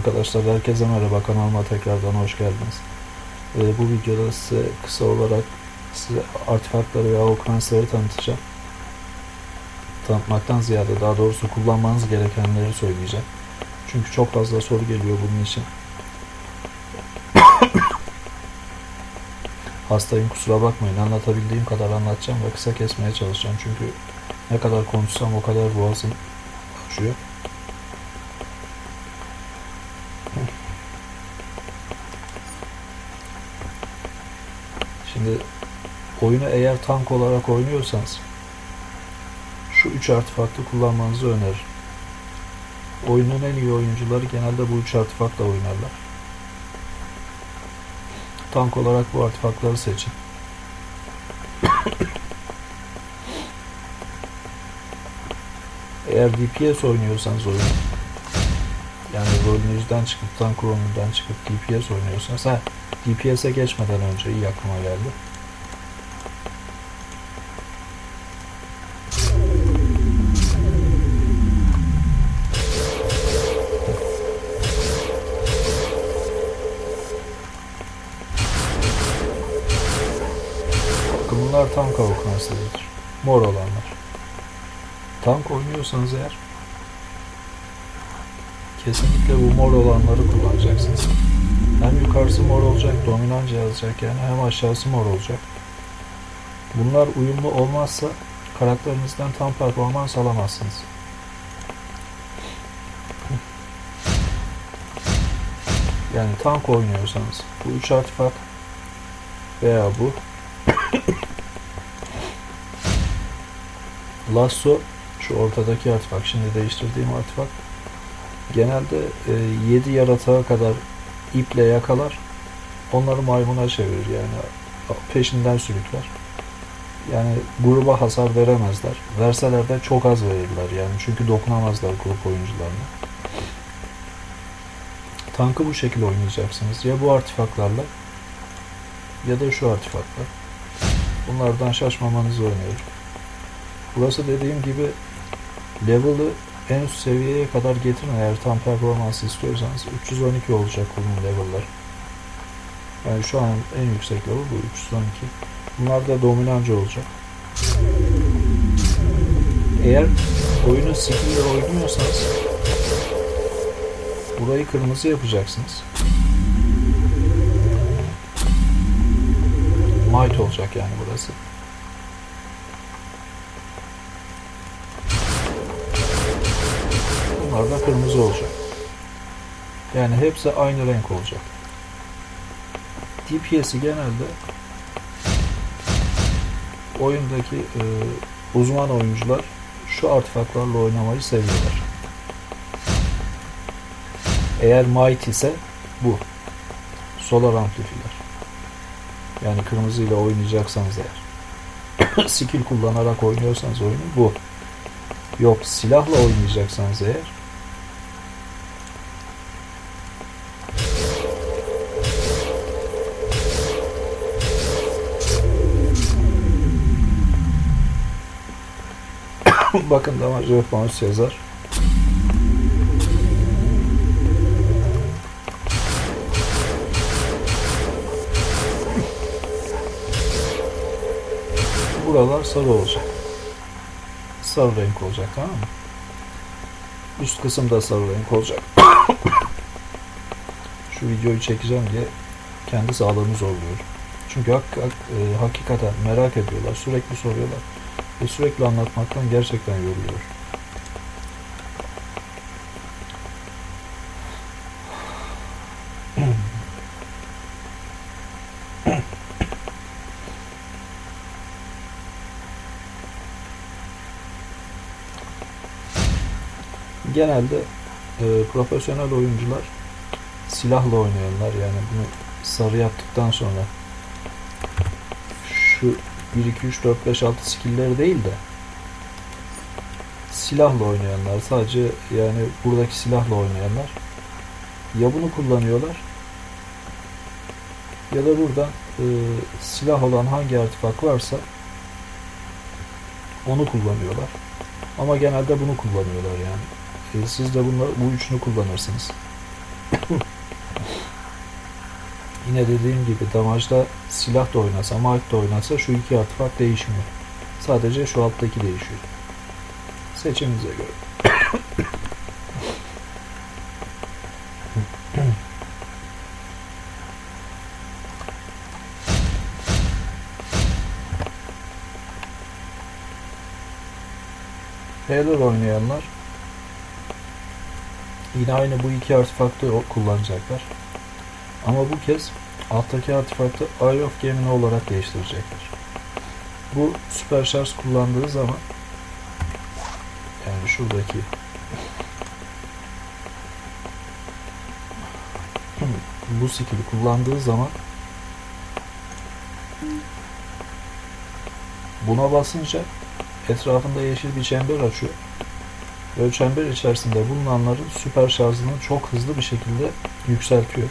Arkadaşlar herkese merhaba kanalıma tekrardan hoş geldiniz. Ee, bu videoda size kısa olarak size artefaktları veya okurensleri tanıtacağım. Tanıtmaktan ziyade daha doğrusu kullanmanız gerekenleri söyleyeceğim. Çünkü çok fazla soru geliyor bunun için. Hastayım kusura bakmayın anlatabildiğim kadar anlatacağım ve kısa kesmeye çalışacağım. Çünkü ne kadar konuşsam o kadar boğazım açıyor. Şimdi oyunu eğer tank olarak oynuyorsanız şu üç artefaktı kullanmanızı öneririm. Oyunun en iyi oyuncuları genelde bu üç artefaktla oynarlar. Tank olarak bu artefaktları seçin. Eğer DPS oynuyorsanız oyunu rolünüzden çıkıp tank rolünden çıkıp DPS oynuyorsanız ha DPS'e geçmeden önce iyi aklıma geldi. Bunlar tank avukasıdır. Mor olanlar. Tank oynuyorsanız eğer kesinlikle bu mor olanları kullanacaksınız. Hem yukarısı mor olacak, dominanca yazacak yani hem aşağısı mor olacak. Bunlar uyumlu olmazsa karakterinizden tam performans alamazsınız. Yani tank oynuyorsanız bu üç artifak veya bu Lasso şu ortadaki artifak şimdi değiştirdiğim artifak genelde 7 yaratığa kadar iple yakalar onları maymuna çevirir. Yani peşinden sürükler. Yani gruba hasar veremezler. Verseler de çok az verirler yani. Çünkü dokunamazlar grup oyuncularına. Tankı bu şekilde oynayacaksınız. Ya bu artifaklarla ya da şu artifaklar bunlardan şaşmamanızı öneririm. Burası dediğim gibi level'ı en üst seviyeye kadar getirin eğer tam performans istiyorsanız 312 olacak bunun level'lar. Yani şu an en yüksek level bu 312. Bunlar da dominanca olacak. Eğer oyunu skill ile oynuyorsanız burayı kırmızı yapacaksınız. Might olacak yani burası. Bunlar da kırmızı olacak. Yani hepsi aynı renk olacak. DPS'i genelde oyundaki e, uzman oyuncular şu artefaklarla oynamayı seviyorlar. Eğer Might ise bu. Solar amplifier. Yani kırmızı ile oynayacaksanız eğer. Skill kullanarak oynuyorsanız oyunu bu. Yok silahla oynayacaksanız eğer Bakın damajı bonus yazar. Buralar sarı olacak. Sarı renk olacak tamam mı? Üst kısım da sarı renk olacak. Şu videoyu çekeceğim diye kendi sağlığımı zorluyorum. Çünkü hak, hak, e, hakikaten merak ediyorlar. Sürekli soruyorlar. Ve sürekli anlatmaktan gerçekten yoruluyor. Genelde e, profesyonel oyuncular silahla oynayanlar yani bunu sarı yaptıktan sonra şu 1, 2, 3, 4, 5, 6 skill'leri değil de silahla oynayanlar sadece yani buradaki silahla oynayanlar ya bunu kullanıyorlar ya da buradan e, silah olan hangi artifak varsa onu kullanıyorlar. Ama genelde bunu kullanıyorlar yani. E, siz de bunlar, bu üçünü kullanırsınız. Yine dediğim gibi damajda silah da oynasa, mark da oynasa şu iki artifak değişmiyor. Sadece şu alttaki değişiyor. Seçiminize göre. Halo oynayanlar yine aynı bu iki artefaktı kullanacaklar. Ama bu kez alttaki artefaktı Eye of Gemini olarak değiştirecekler. Bu süper şarj kullandığı zaman yani şuradaki bu skill'i kullandığı zaman buna basınca etrafında yeşil bir çember açıyor. Ve çember içerisinde bulunanların süper şarjını çok hızlı bir şekilde yükseltiyor.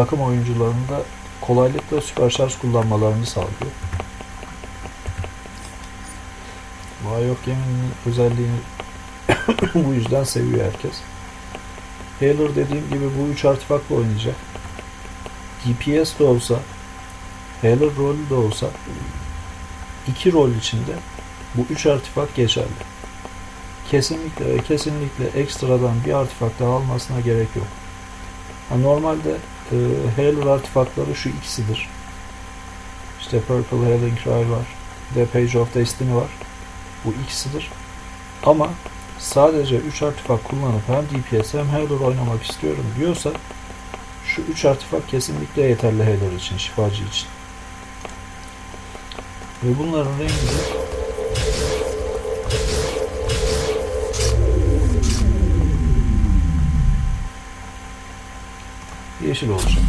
Takım oyuncularının da kolaylıkla süper şarj kullanmalarını sağlıyor. Of Gemini'nin özelliğini bu yüzden seviyor herkes. Hailer dediğim gibi bu üç artifakla oynayacak. DPS de olsa, Hailer rolü de olsa iki rol içinde bu üç artifak geçerli. Kesinlikle ve kesinlikle ekstradan bir artifak daha almasına gerek yok. Normalde e, Hailer artifakları şu ikisidir. İşte Purple Hailing Cry var. De Page of Destiny var. Bu ikisidir. Ama sadece 3 artifak kullanıp hem DPS hem Hailer oynamak istiyorum diyorsa şu 3 artifak kesinlikle yeterli Hailer için, şifacı için. Ve bunların rengi yeşil olacak.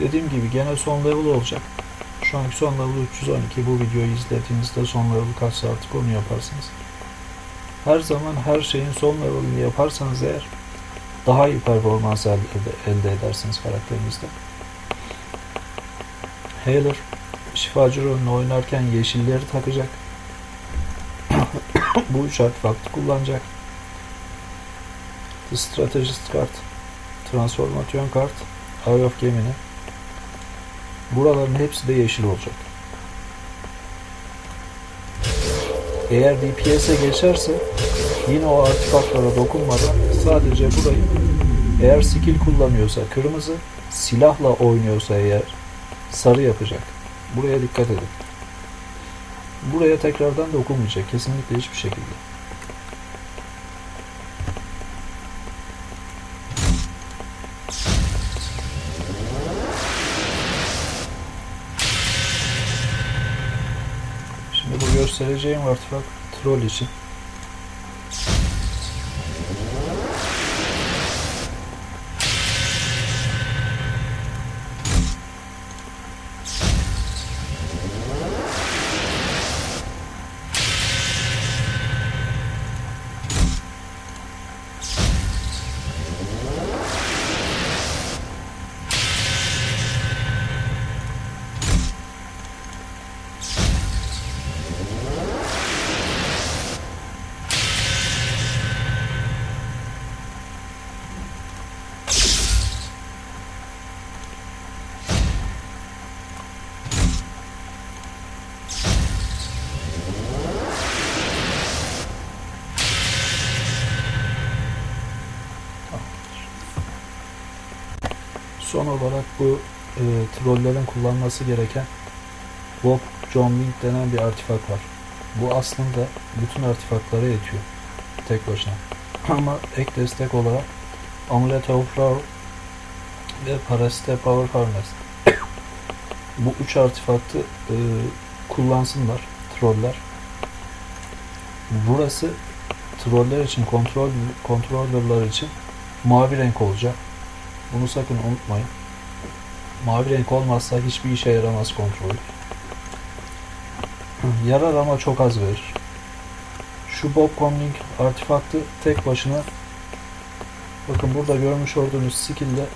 Dediğim gibi gene son level olacak. Şu anki son level 312. Bu videoyu izlediğinizde son level kaç saatlik onu yaparsınız. Her zaman her şeyin son level'ını yaparsanız eğer daha iyi performans elde, elde edersiniz karakterinizde. Healer şifacı rolünü oynarken yeşilleri takacak. Bu üç artefaktı kullanacak. The Strategist kart, Transformasyon kart, Eye of Gemini. Buraların hepsi de yeşil olacak. Eğer DPS'e geçerse yine o artefaktlara dokunmadan sadece burayı eğer skill kullanıyorsa kırmızı, silahla oynuyorsa eğer sarı yapacak. Buraya dikkat edin. Buraya tekrardan dokunmayacak. Kesinlikle hiçbir şekilde. Şimdi bu göstereceğim artefakt troll için. Son olarak bu e, trollerin kullanması gereken Bob John Wing denen bir artifak var. Bu aslında bütün artifaklara yetiyor. Tek başına. Ama ek destek olarak Amulet of Ra ve Parasite Power Harness. bu üç artefaktı e, kullansınlar troller. Burası troller için, kontrol kontrollerler için mavi renk olacak. Bunu sakın unutmayın. Mavi renk olmazsa hiçbir işe yaramaz kontrol. Yarar ama çok az verir. Şu Bob Comlink artefaktı tek başına bakın burada görmüş olduğunuz skill'de